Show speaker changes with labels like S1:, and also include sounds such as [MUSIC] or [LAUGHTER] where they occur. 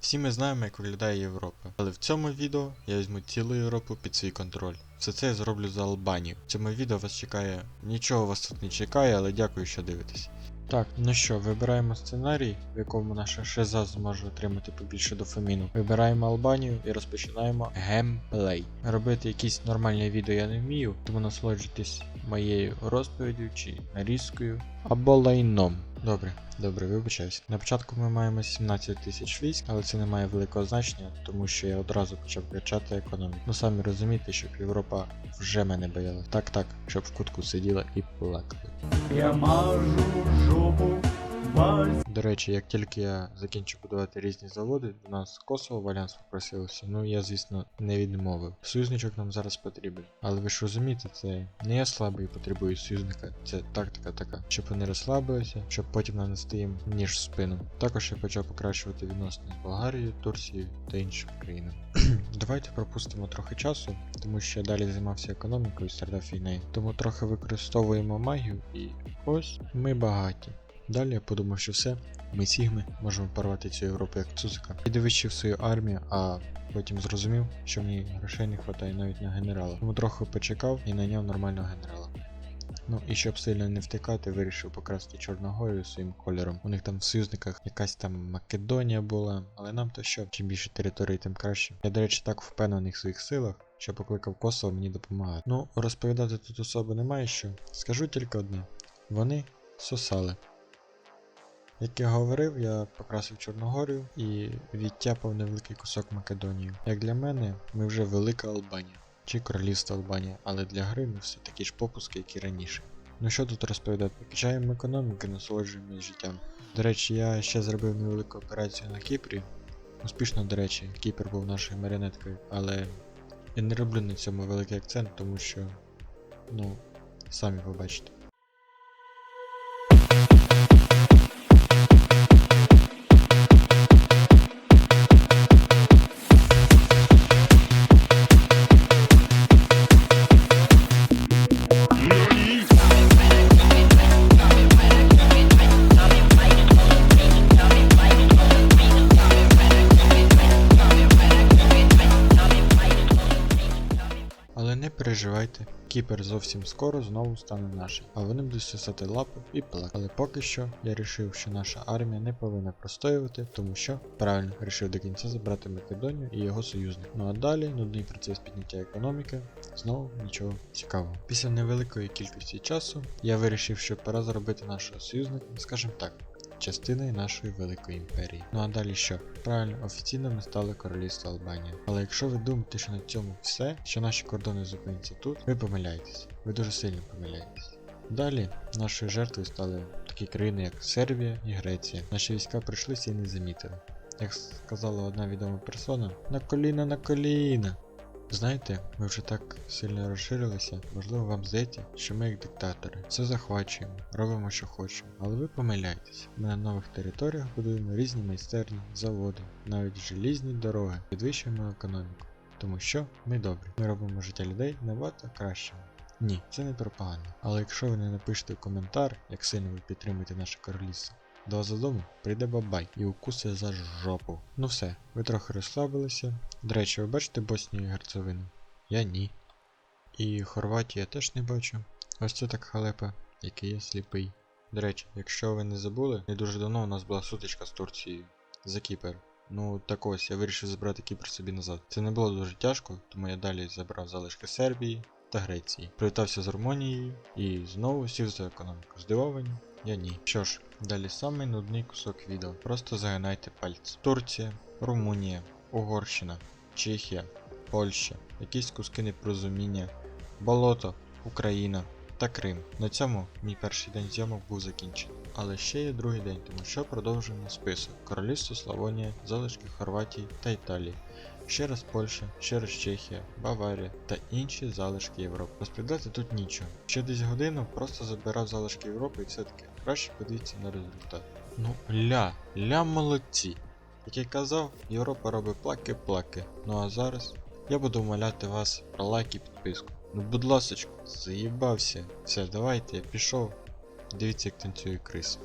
S1: Всі ми знаємо, як виглядає Європа. Але в цьому відео я візьму цілу Європу під свій контроль. Все це я зроблю за Албанію. В цьому відео вас чекає. Нічого вас тут не чекає, але дякую, що дивитесь. Так, ну що, вибираємо сценарій, в якому наша шиза зможе отримати побільше дофаміну. Вибираємо Албанію і розпочинаємо геймплей. Робити якісь нормальні відео я не вмію, тому насолоджуйтесь моєю розповіддю чи нарізкою або лайном. Добре, добре, вибачаюсь. На початку ми маємо 17 тисяч військ, але це не має великого значення, тому що я одразу почав качати економіку. Ну самі розумієте, щоб Європа вже мене бояла. Так, так, щоб в кутку сиділа і плакала.
S2: Я мажу жопу.
S1: До речі, як тільки я закінчу будувати різні заводи, до нас Косово в альянс попросилося. Ну я, звісно, не відмовив. Союзничок нам зараз потрібен. Але ви ж розумієте, це не я слабий і потребую союзника. Це тактика така, щоб вони розслабилися, щоб потім нанести їм ніж в спину. Також я почав покращувати відносини з Болгарією, Турцією та іншими країнами. [CLEARS THROAT] Давайте пропустимо трохи часу, тому що я далі займався економікою і страдав війнею. Тому трохи використовуємо магію і ось ми багаті. Далі я подумав, що все, ми сігми, можемо порвати цю Європу як цузика. І свою армію, а потім зрозумів, що мені грошей не вистачає навіть на генерала. Тому трохи почекав і найняв нормального генерала. Ну і щоб сильно не втикати, вирішив покрасти Чорногорію своїм кольором. У них там в союзниках якась там Македонія була, але нам то що, чим більше територій, тим краще. Я, до речі, так впевнений в своїх силах, що покликав Косово мені допомагати. Ну, розповідати тут особи немає що. Скажу тільки одне: вони сосали. Як я говорив, я покрасив Чорногорію і відтяпав невеликий кусок Македонії. Як для мене, ми вже велика Албанія чи королівство Албанія, але для гри ми все такі ж попуски, як і раніше. Ну що тут розповідати? Качаємо економіку і насолоджуємось життям. До речі, я ще зробив невелику операцію на Кіпрі. Успішно, до речі, Кіпр був нашою маріонеткою, але я не роблю на цьому великий акцент, тому що, ну, самі побачите. Переживайте, Кіпер зовсім скоро знову стане нашим, а вони будуть сосати лапу і плакати. Але поки що я вирішив, що наша армія не повинна простоювати, тому що правильно вирішив до кінця забрати Македонію і його союзник. Ну а далі нудний процес підняття економіки, знову нічого цікавого. Після невеликої кількості часу я вирішив, що пора зробити нашого союзника, скажімо так. Частиною нашої великої імперії. Ну а далі що? Правильно, офіційно ми стали королівство Албанія. Але якщо ви думаєте, що на цьому все, що наші кордони зупиняться тут, ви помиляєтесь. Ви дуже сильно помиляєтесь. Далі нашою жертвою стали такі країни, як Сербія і Греція. Наші війська прийшлися і не замітили. Як сказала одна відома персона, на коліна на коліна. Знаєте, ми вже так сильно розширилися, можливо вам здається, що ми як диктатори. Все захвачуємо, робимо що хочемо. Але ви помиляєтесь. Ми на нових територіях будуємо різні майстерні, заводи, навіть желізні дороги, підвищуємо економіку. Тому що ми добрі. Ми робимо життя людей набагато кращим. Ні, це не пропаганда. Але якщо ви не напишете коментар, як сильно ви підтримуєте наше королівство, до додому прийде бабай і укуси за жопу. Ну все, ви трохи розслабилися. До речі, ви бачите Боснію і Герцевину? Я ні. І Хорватію теж не бачу. Ось це так халепа, який я сліпий. До речі, якщо ви не забули, не дуже давно у нас була сутичка з Турцією за Кіпр. Ну так ось, я вирішив забрати Кіпр собі назад. Це не було дуже тяжко, тому я далі забрав залишки Сербії та Греції. Привітався з Румунією і знову сів за економіку. Здивовані? Я ні. Що ж, далі самий нудний кусок відео. Просто загинайте пальці. Турція, Румунія, Угорщина, Чехія, Польща, якісь куски непорозуміння, болото, Україна та Крим. На цьому мій перший день зйомок був закінчений. Але ще є другий день, тому що продовжуємо список. Королівство Славонія, залишки Хорватії та Італії. Ще раз Польща, ще раз Чехія, Баварія та інші залишки Європи. Розповідати тут нічого. Ще десь годину просто забирав залишки Європи і все таки. Краще подивіться на результат. Ну ля, ля молодці. Як я казав, Європа робить плаки-плаки. Ну а зараз я буду умоляти вас про лайк і підписку. Ну будь ласочку, заїбався. Все, давайте, я пішов. Дивіться, як танцює крис.